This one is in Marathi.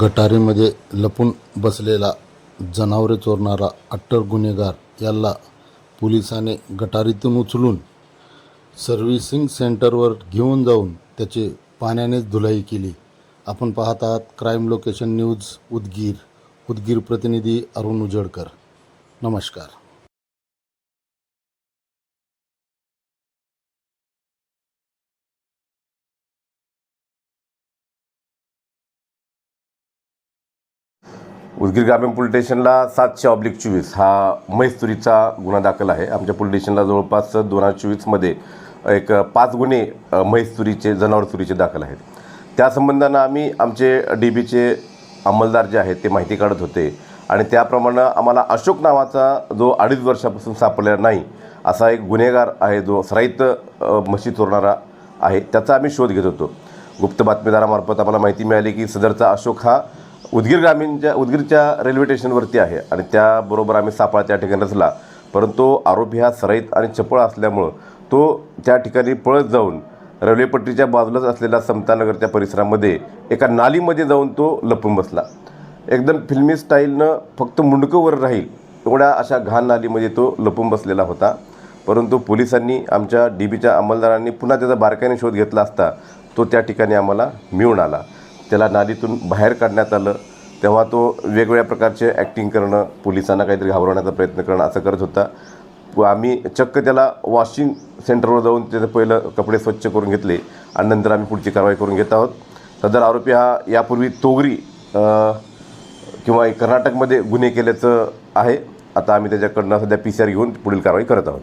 गटारीमध्ये लपून बसलेला जनावरे चोरणारा अट्टर गुन्हेगार याला पोलिसाने गटारीतून उचलून सर्व्हिसिंग सेंटरवर घेऊन जाऊन त्याचे पाण्यानेच धुलाई केली. आपण पाहत आहात crime location news Udgir. Udgir प्रतिनिधी अरुण उजडकर नमस्कार. उदगीर ग्रामीण पोलीस स्टेशनला सातशे ऑब्लिक चोवीस हा मैस्तुरीचा गुन्हा दाखल आहे. आमच्या पोलीस स्टेशनला जवळपास दोन हजार चोवीसमध्ये एक पाच गुन्हे अ, म्हैस जनावर दाखल आहेत. त्या संबंधानं आम्ही आमचे डी बीचे अंमलदार जे आहेत ते माहिती काढत होते आणि त्याप्रमाणे आम्हाला अशोक नावाचा जो अडीच वर्षापासून सापडलेला नाही असा एक गुन्हेगार आहे जो सराईत म्हशी चोरणारा आहे त्याचा आम्ही शोध घेत होतो. गुप्त बातमीदारामार्फत आम्हाला माहिती मिळाली की सदरचा अशोक हा उदगीर ग्रामीणच्या उदगीरच्या रेल्वे स्टेशनवरती आहे आणि त्याबरोबर आम्ही सापळा त्या ठिकाणी रचला. परंतु आरोपी हा सराईत आणि चपळ असल्यामुळं तो त्या ठिकाणी पळत जाऊन रेल्वेपट्टीच्या बाजूलाच असलेल्या समतानगरच्या परिसरामध्ये एका नालीमध्ये जाऊन तो लपून बसला. एकदम फिल्मी स्टाईलनं फक्त मुंडकं वर राहील एवढ्या अशा घाण नालीमध्ये तो लपून बसलेला होता. परंतु पोलिसांनी आमच्या डी बीच्या अंमलदारांनी पुन्हा त्याचा बारकाईने शोध घेतला असता तो त्या ठिकाणी आम्हाला मिळून आला. त्याला नालीतून बाहेर काढण्यात आलं तेव्हा तो वेगवेगळ्या प्रकारचे ॲक्टिंग करणं पोलिसांना काहीतरी घाबरवण्याचा प्रयत्न करणं असं करत होता. व आम्ही चक्क त्याला वॉशिंग सेंटरवर जाऊन त्याचं पहिलं कपडे स्वच्छ करून घेतले आणि नंतर आम्ही पुढची कारवाई करून घेत आहोत. सदर आरोपी हा यापूर्वी तोगरी किंवा कर्नाटकमध्ये गुन्हे केल्याचं आहे. आता आम्ही त्याच्याकडनं सध्या पी सी आर घेऊन पुढील कारवाई करत आहोत.